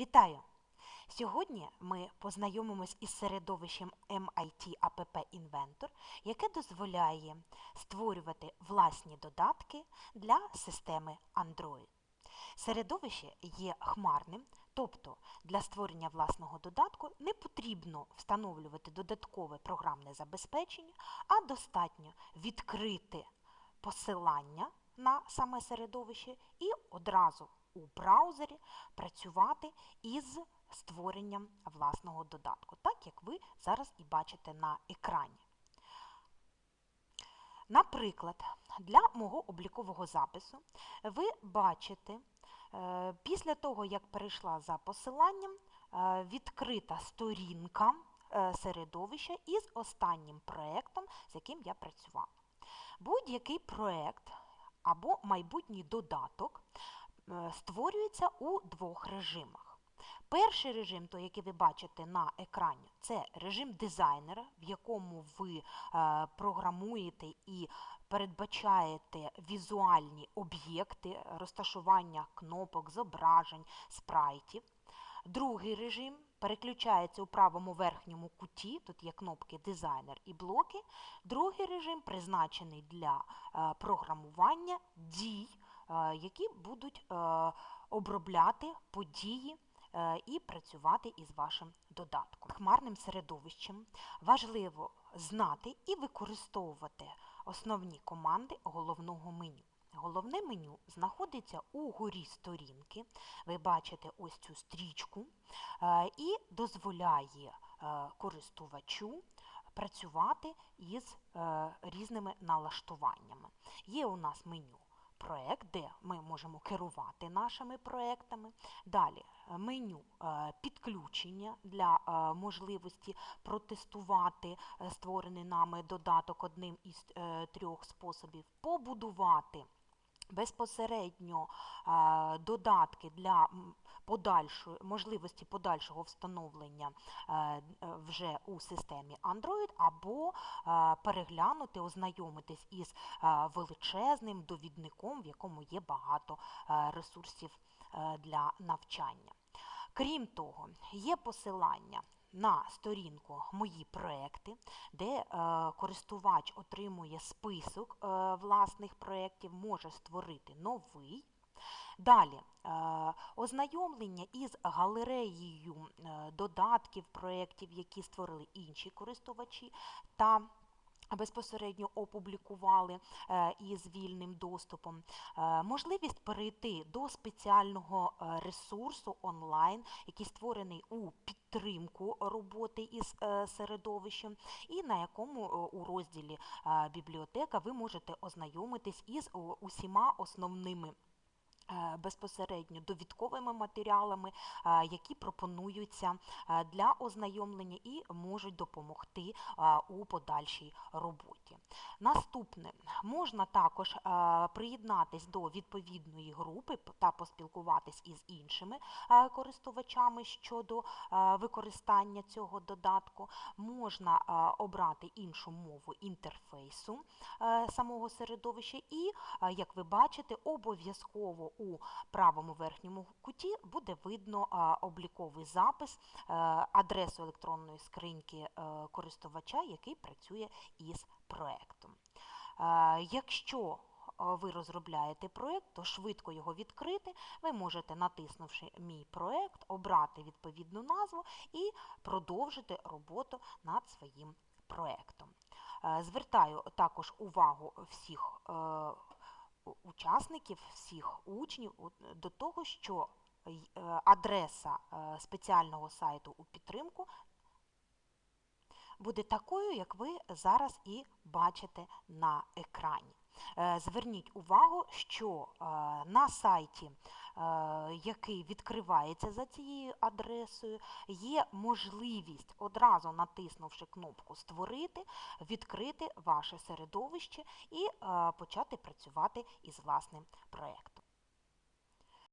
Вітаю! Сьогодні ми познайомимось із середовищем MIT App Inventor, яке дозволяє створювати власні додатки для системи Android. Середовище є хмарним, тобто для створення власного додатку не потрібно встановлювати додаткове програмне забезпечення, а достатньо відкрити посилання на саме середовище і одразу у браузері працювати із створенням власного додатку, так як ви зараз і бачите на екрані. Наприклад, для мого облікового запису ви бачите, е, після того, як перейшла за посиланням, е, відкрита сторінка е, середовища із останнім проєктом, з яким я працювала. Будь-який проєкт або майбутній додаток створюється у двох режимах. Перший режим, той, який ви бачите на екрані, це режим дизайнера, в якому ви е, програмуєте і передбачаєте візуальні об'єкти, розташування кнопок, зображень, спрайтів. Другий режим переключається у правому верхньому куті, тут є кнопки дизайнер і блоки. Другий режим призначений для е, програмування дій, е, які будуть обробляти події і працювати із вашим додатком. Хмарним середовищем важливо знати і використовувати основні команди головного меню. Головне меню знаходиться у горі сторінки. Ви бачите ось цю стрічку і дозволяє користувачу працювати із різними налаштуваннями. Є у нас меню проект, де ми можемо керувати нашими проектами. Далі е, меню е, підключення для е, можливості протестувати створений нами додаток одним із трьох способів, побудувати. Безпосередньо додатки для можливості подальшого встановлення е, вже у системі Android, або е, переглянути, ознайомитись із е, величезним довідником, в якому є багато ресурсів для навчання. Крім того, є посилання на сторінку Мої проекти, де е, користувач отримує список е, власних проєктів, може створити новий. Далі е, ознайомлення із галереєю додатків, проєктів, які створили інші користувачі, та Безпосередньо опублікували із вільним доступом можливість перейти до спеціального ресурсу онлайн, який створений у підтримку роботи із середовищем, і на якому у розділі бібліотека ви можете ознайомитись із усіма основними. Е, безпосередньо довідковими матеріалами, е, які пропонуються е, для ознайомлення і можуть допомогти у подальшій роботі. Наступне можна також приєднатись до відповідної групи та поспілкуватись із іншими користувачами щодо використання цього додатку. Можна обрати іншу мову інтерфейсу самого середовища, і, як ви бачите, обов'язково у правому верхньому куті буде видно обліковий запис, е, адресу електронної скриньки е, користувача, який працює із проєктом. Е, якщо ви розробляєте проєкт, то швидко його відкрити, ви можете, натиснувши Мій проєкт, обрати відповідну назву і продовжити роботу над своїм проєктом. Звертаю також увагу всіх учасників, всіх учнів до того, що е, адреса е, спеціального сайту у підтримку буде такою, як ви зараз і бачите на екрані. Е, зверніть увагу, що на сайті який відкривається за цією адресою, є можливість, одразу натиснувши кнопку Створити, відкрити ваше середовище і почати працювати із власним проєктом.